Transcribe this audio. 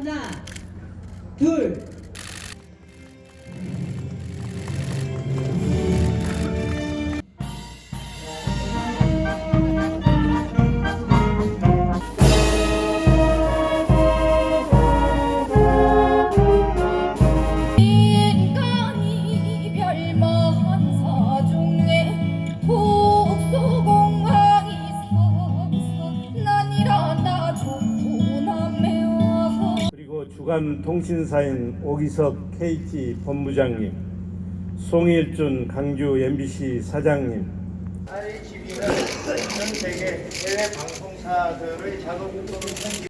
하나, 둘, 주간 통신사인 오기석 KT 본부장님, 송일준 강주 MBC 사장님, IGV는 전 세계 해외 방송사들의 작업 편집